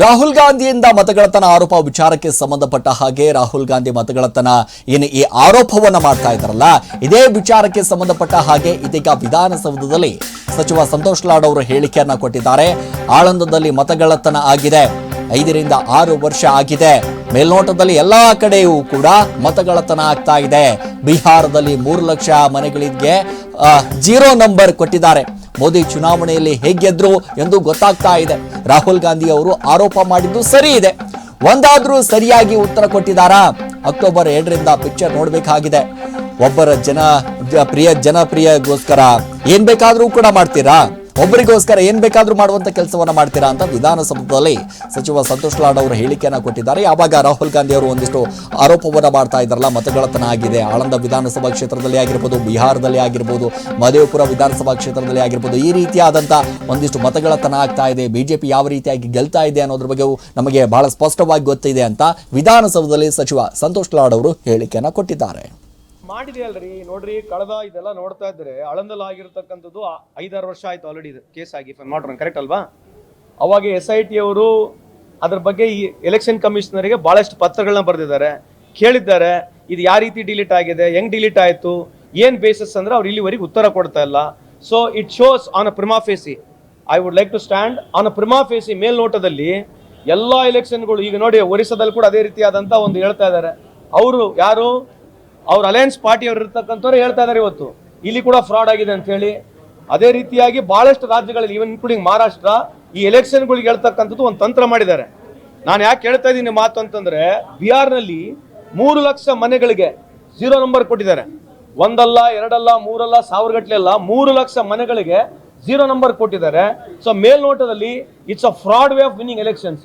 ರಾಹುಲ್ ಗಾಂಧಿಯಿಂದ ಮತಗಳತನ ಆರೋಪ ವಿಚಾರಕ್ಕೆ ಸಂಬಂಧಪಟ್ಟ ಹಾಗೆ ರಾಹುಲ್ ಗಾಂಧಿ ಮತಗಳತನ ಏನು ಈ ಆರೋಪವನ್ನ ಮಾಡ್ತಾ ಇದ್ದಾರಲ್ಲ, ಇದೇ ವಿಚಾರಕ್ಕೆ ಸಂಬಂಧಪಟ್ಟ ಹಾಗೆ ಇದೀಗ ವಿಧಾನಸೌಧದಲ್ಲಿ ಸಚಿವ ಸಂತೋಷ್ ಲಾಡ್ ಅವರು ಹೇಳಿಕೆಯನ್ನ ಕೊಟ್ಟಿದ್ದಾರೆ. ಆಳಂದದಲ್ಲಿ ಮತಗಳತನ ಆಗಿದೆ, ಐದರಿಂದ ಆರು ವರ್ಷ ಆಗಿದೆ. ಮೇಲ್ನೋಟದಲ್ಲಿ ಎಲ್ಲಾ ಕಡೆಯೂ ಕೂಡ ಮತಗಳತನ ಆಗ್ತಾ ಇದೆ. ಬಿಹಾರದಲ್ಲಿ ಮೂರು ಲಕ್ಷ ಮನೆಗಳಿಗೆ ಜೀರೋ ನಂಬರ್ ಕೊಟ್ಟಿದ್ದಾರೆ. ಮೋದಿ ಚುನಾವಣೆಯಲ್ಲಿ ಹೇಗೆದ್ರು ಎಂದು ಗೊತ್ತಾಗ್ತಾ ಇದೆ. ರಾಹುಲ್ ಗಾಂಧಿ ಅವರು ಆರೋಪ ಮಾಡಿದ್ದು ಸರಿ ಇದೆ. ಒಂದಾದ್ರೂ ಸರಿಯಾಗಿ ಉತ್ತರ ಕೊಟ್ಟಿದ್ದಾರಾ? ಅಕ್ಟೋಬರ್ ಎರಡರಿಂದ ಪಿಕ್ಚರ್ ನೋಡಬೇಕಾಗಿದೆ. ಒಬ್ಬರ ಜನ ಪ್ರಿಯ ಜನಪ್ರಿಯಗೋಸ್ಕರ ಏನ್ ಬೇಕಾದ್ರೂ ಕೂಡ ಮಾಡ್ತೀರಾ? ಒಬ್ಬರಿಗೋಸ್ಕರ ಏನ್ ಬೇಕಾದ್ರೂ ಮಾಡುವಂತ ಕೆಲಸವನ್ನ ಮಾಡ್ತೀರಾ ಅಂತ ವಿಧಾನಸೌಧದಲ್ಲಿ ಸಚಿವ ಸಂತೋಷ್ ಲಾಡ್ ಅವರು ಹೇಳಿಕೆಯನ್ನ ಕೊಟ್ಟಿದ್ದಾರೆ. ಯಾವಾಗ ರಾಹುಲ್ ಗಾಂಧಿ ಅವರು ಒಂದಿಷ್ಟು ಆರೋಪವನ್ನ ಮಾಡ್ತಾ ಇದ್ದಾರಲ್ಲ ಮತಗಳತನ ಆಗಿದೆ. ಆಳಂದ ವಿಧಾನಸಭಾ ಕ್ಷೇತ್ರದಲ್ಲಿ ಆಗಿರ್ಬೋದು, ಬಿಹಾರದಲ್ಲಿ ಆಗಿರ್ಬೋದು ಮಹದೇವಪುರ ವಿಧಾನಸಭಾ ಕ್ಷೇತ್ರದಲ್ಲಿ ಆಗಿರ್ಬೋದು, ಈ ರೀತಿಯಾದಂಥ ಒಂದಿಷ್ಟು ಮತಗಳತನ ಆಗ್ತಾ ಇದೆ. ಬಿಜೆಪಿ ಯಾವ ರೀತಿಯಾಗಿ ಗೆಲ್ತಾ ಇದೆ ಅನ್ನೋದ್ರ ಬಗ್ಗೆ ನಮಗೆ ಬಹಳ ಸ್ಪಷ್ಟವಾಗಿ ಗೊತ್ತಿದೆ ಅಂತ ವಿಧಾನಸೌಧದಲ್ಲಿ ಸಚಿವ ಸಂತೋಷ್ ಲಾಡ್ ಅವರು ಹೇಳಿಕೆಯನ್ನು ಕೊಟ್ಟಿದ್ದಾರೆ. ಮಾಡಿದೆ ಅಲ್ರಿ. ನೋಡ್ರಿ, ಕಳೆದ ಇದೆಲ್ಲ ನೋಡ್ತಾ ಇದ್ರೆ ಅಳಂದಲ್ ಆಗಿರ್ತಕ್ಕಂಥದ್ದು ಐದಾರು ವರ್ಷ ಆಯ್ತು ಆಲ್ರೆಡಿ ಇದು ಕೇಸ್ ಆಗಿ ನಾಟ್ ಕರೆಕ್ಟ್ ಅಲ್ವಾ? ಅವಾಗ ಎಸ್ ಐ ಟಿ ಅವರು ಅದ್ರ ಬಗ್ಗೆ ಈ ಎಲೆಕ್ಷನ್ ಕಮಿಷನರಿಗೆ ಬಹಳಷ್ಟು ಪತ್ರಗಳನ್ನ ಬರೆದಿದ್ದಾರೆ. ಕೇಳಿದ್ದಾರೆ, ಇದು ಯಾವ ರೀತಿ ಡಿಲೀಟ್ ಆಗಿದೆ, ಹೆಂಗ್ ಡಿಲೀಟ್ ಆಯ್ತು, ಏನ್ ಬೇಸಸ್ ಅಂದ್ರೆ ಅವ್ರು ಇಲ್ಲಿವರೆಗೆ ಉತ್ತರ ಕೊಡ್ತಾ ಇಲ್ಲ. So it shows on a prima facie I would like to stand on a prima facie ಮೇಲ್ನೋಟದಲ್ಲಿ ಎಲ್ಲಾ ಎಲೆಕ್ಷನ್ಗಳು ಈಗ ನೋಡಿ, ಒರಿಸ್ಸಾದಲ್ಲಿ ಕೂಡ ಅದೇ ರೀತಿಯಾದಂತ ಒಂದು ಹೇಳ್ತಾ ಇದ್ದಾರೆ. ಅವರು ಯಾರು? ಅವ್ರ ಅಲಯನ್ಸ್ ಪಾರ್ಟಿ ಅವ್ರು ಇರ್ತಕ್ಕಂಥವ್ರು ಹೇಳ್ತಾ ಇದಾರೆ ಇವತ್ತು. ಇಲ್ಲಿ ಕೂಡ ಫ್ರಾಡ್ ಆಗಿದೆ ಅಂತ ಹೇಳಿ. ಅದೇ ರೀತಿಯಾಗಿ ಬಹಳಷ್ಟು ರಾಜ್ಯಗಳಲ್ಲಿ ಇವನ್ ಇನ್ಕ್ಲೂಡಿಂಗ್ ಮಹಾರಾಷ್ಟ್ರ ಈ ಎಲೆಕ್ಷನ್ಗಳಿಗೆ ಹೇಳ್ತಕ್ಕಂಥದ್ದು ಒಂದು ತಂತ್ರ ಮಾಡಿದ್ದಾರೆ. ನಾನು ಯಾಕೆ ಹೇಳ್ತಾ ಇದ್ದೀನಿ ಮಾತು ಅಂತಂದ್ರೆ, ಬಿಹಾರ್ನಲ್ಲಿ ಮೂರು ಲಕ್ಷ ಮನೆಗಳಿಗೆ ಝೀರೋ ನಂಬರ್ ಕೊಟ್ಟಿದ್ದಾರೆ. ಒಂದಲ್ಲ, ಎರಡಲ್ಲ, ಮೂರಲ್ಲ ಸಾವಿರ ಗಟ್ಟಲೆ ಅಲ್ಲ ಮೂರು ಲಕ್ಷ ಮನೆಗಳಿಗೆ ಝೀರೋ ನಂಬರ್ ಕೊಟ್ಟಿದ್ದಾರೆ. So ಮೇಲ್ನೋಟದಲ್ಲಿ it's a fraud way of winning elections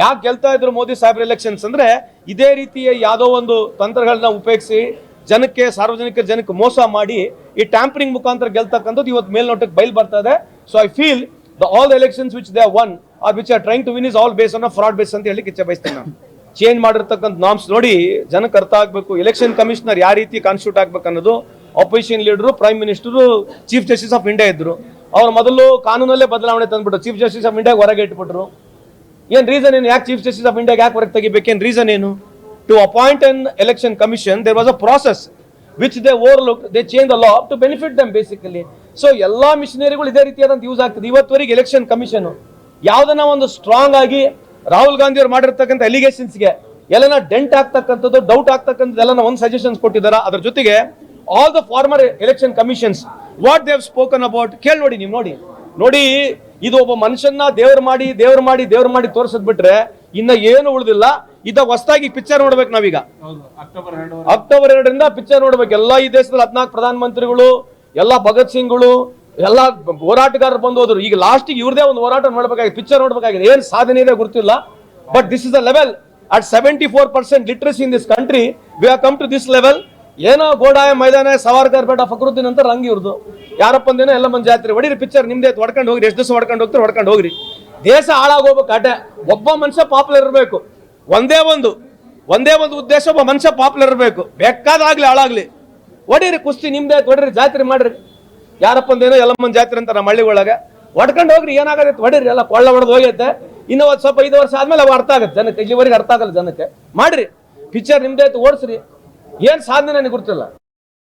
ಯಾಕೆ ಗೆಲ್ತಾ ಇದ್ರು ಮೋದಿ ಸಾಹೇಬ್ರ ಎಲೆಕ್ಷನ್ಸ್ ಅಂದ್ರೆ ಇದೇ ರೀತಿಯ ಯಾವುದೋ ಒಂದು ತಂತ್ರಗಳನ್ನ ಉಪಯೋಗಿಸಿ ಜನಕ್ಕೆ, ಸಾರ್ವಜನಿಕ ಜನಕ್ಕೆ ಮೋಸ ಮಾಡಿ ಈ ಟ್ಯಾಂಪರಿಂಗ್ ಮುಖಾಂತರ ಗೆಲ್ತಕ್ಕಂಥದ್ದು ಇವತ್ತು ಮೇಲ್ನೋಟಕ್ಕೆ ಬಯಲು ಬರ್ತಾ ಇದೆ. So I feel the all elections which they won or which are trying to win is all base on fraud base ಅಂತ ಹೇಳಿ ಕಿಚ್ಚ ಬಯಸ್ತೇನೆ ನಾನು. ಚೇಂಜ್ ಮಾಡಿರ್ತಕ್ಕಂಥ ನಾಮ್ಸ್ ನೋಡಿ, ಜನಕ್ಕೆ ಅರ್ಥ ಆಗಬೇಕು ಎಲೆಕ್ಷನ್ ಕಮಿಷನರ್ ಯಾವ ರೀತಿ ಕಾನ್ಸ್ಟಿಟ್ಯೂಟ್ ಆಗ್ಬೇಕು ಅನ್ನೋದು. Opposition leader prime minister chief justice of India ಇದ್ರು. ಅವ್ರು ಮೊದಲು ಕಾನೂನಲ್ಲೇ ಬದಲಾವಣೆ ತಂದ್ಬಿಟ್ರು. ಚೀಫ್ ಜಸ್ಟಿಸ್ ಆಫ್ ಇಂಡಿಯಾಗೆ ಹೊರಗೆ ಇಟ್ಬಿಟ್ರು. ಏನ್ ರೀಸನ್ ಏನು? ಯಾಕೆ ಚೀಫ್ ಜಸ್ಟಿಸ್ ಆಫ್ ಇಂಡಿಯಾಗೆ ಯಾಕೆ ಹೊರಗೆ ತೆಗಿಬೇಕೇನು ರೀಸನ್ ಏನು? To appoint an election commission there was a process which they over look they change the law to benefit them basically so ಎಲ್ಲ ಮಿಷನರಿಗಳು ಇದೇ ರೀತಿಯಾದಂತ ಯೂಸ್ ಆಗ್ತದೆ. ಇವತ್ತುವರೆಗೆ ಎಲೆಕ್ಷನ್ ಕಮಿಷನ್ ಯಾವ್ದನ್ನ ಒಂದು ಸ್ಟ್ರಾಂಗ್ ಆಗಿ ರಾಹುಲ್ ಗಾಂಧಿ ಅವರು ಮಾಡಿರ್ತಕ್ಕಂಥ ಎಲಿಗೇಷನ್ಸ್ಗೆ ಎಲ್ಲನ ಡೆಂಟ್ ಆಗ್ತಕ್ಕಂಥದ್ದು ಡೌಟ್ ಆಗ್ತಕ್ಕಂಥದ್ದು ಎಲ್ಲನ ಒಂದು ಸಜೆಷನ್ಸ್ ಕೊಟ್ಟಿದ್ದಾರೆ. ಅದ್ರ ಜೊತೆಗೆ all the former election commissions what they they've spoken about ಕೇಳಿ ನೋಡಿ ನೀವು ನೋಡಿ. ನೋಡಿ ಇದು ಒಬ್ಬ ಮನುಷ್ಯನ್ನ ದೇವ್ರ ಮಾಡಿ ದೇವ್ರ ಮಾಡಿ ದೇವ್ರ ಮಾಡಿ ತೋರ್ಸದ್ ಬಿಟ್ರೆ ಇನ್ನ ಏನು ಉಳಿದಿಲ್ಲ. ಇದ ಹೊಸದಾಗಿ ಪಿಕ್ಚರ್ ನೋಡ್ಬೇಕು ನಾವೀಗ. ಅಕ್ಟೋಬರ್ ಎರಡರಿಂದ ಪಿಕ್ಚರ್ ನೋಡ್ಬೇಕು. ಎಲ್ಲಾ ಈ ದೇಶದಲ್ಲಿ ಹದಿನಾಲ್ಕು ಪ್ರಧಾನ ಮಂತ್ರಿಗಳು ಎಲ್ಲಾ ಭಗತ್ ಸಿಂಗ್ಗಳು ಎಲ್ಲಾ ಹೋರಾಟಗಾರರು ಬಂದು ಹೋದ್ರು. ಈಗ ಲಾಸ್ಟ್ ಇವ್ರದೇ ಒಂದು ಹೋರಾಟ ನೋಡ್ಬೇಕಾಗಿದೆ ಪಿಕ್ಚರ್ ನೋಡ್ಬೇಕಾಗಿದೆ. ಏನ್ ಸಾಧನೆ ಇದೆ ಗೊತ್ತಿಲ್ಲ. But this is a level at seventy four percent literacy in this country we come to this level ಏನೋ ಗೋಡಾಯ ಮೈದಾನ, ಸವಾರ್ಕರ್ ಬೇಡ ಫಕ್ರುದ್ದೀನ್ ಅಂತ ರಂಗ್ ಇವ್ರದ್ದು ಯಾರಪ್ಪ ಅಂದೇನೋ ಎಲ್ಲ ಮಂದಿ ಜಾತ್ರೆ ಹೊಡೀರಿ ಪಿಕ್ಚರ್ ನಿಮ್ದೇ ಹೊಡ್ಕೊಂಡು ಹೋಗ್ರಿ, ಎಷ್ಟು ದಿವಸ ಹೊಡ್ಕೊಂಡು ಹೋಗ್ತಾರೆ ಹೊಡ್ಕೊಂಡು ಹೋಗ್ರಿ. ದೇಶ ಹಾಳಾಗೋಬೇಕು ಅಡ್ಡೆ. ಒಬ್ಬ ಮನುಷ್ಯ ಪಾಪ್ಯುಲರ್ ಇರಬೇಕು. ಒಂದೇ ಒಂದು ಒಂದೇ ಒಂದು ಉದ್ದೇಶ, ಒಬ್ಬ ಮನುಷ್ಯ ಪಾಪ್ಯುಲರ್ ಇರಬೇಕು. ಬೇಕಾದಾಗ್ಲಿ ಹಾಳಾಗ್ಲಿ. ಹೊಡೀರಿ, ಕುಸ್ತಿ ನಿಮ್ದೇ ಆಯ್ತು, ಹೊಡೀರಿ, ಜಾತ್ರೆ ಮಾಡ್ರಿ. ಯಾರಪ್ಪ ಅಂದೇನೋ ಎಲ್ಲ ಮಂದಿ ಜಾತ್ರೆ ಅಂತ ನಮ್ಮ ಹಳ್ಳಿ ಒಳಗೆ ಹೊಡ್ಕೊಂಡು ಹೋಗ್ರಿ, ಏನಾಗತ್ತೆ, ಹೊಡೀರಿ, ಎಲ್ಲ ಕೊಳ್ಳ ಹೊಡೆದು ಹೋಗೈತೆ. ಇನ್ನೂ ಒಂದು ಸ್ವಲ್ಪ ಐದು ವರ್ಷ ಆದ್ಮೇಲೆ ಅವು ಅರ್ಥ ಆಗುತ್ತೆ, ಜನಕ್ಕೆ, ಇಲ್ಲಿವರೆಗೆ ಅರ್ಥ ಆಗಲ್ಲ ಜನಕ್ಕೆ. ಮಾಡ್ರಿ. ಪಿಕ್ಚರ್ ನಿಮ್ದೇ ಆಯ್ತು, ಓಡಿಸ್ರಿ. ಏನ್ ಸಾಧನೆ ನನಗೆ ಗೊತ್ತಿಲ್ಲ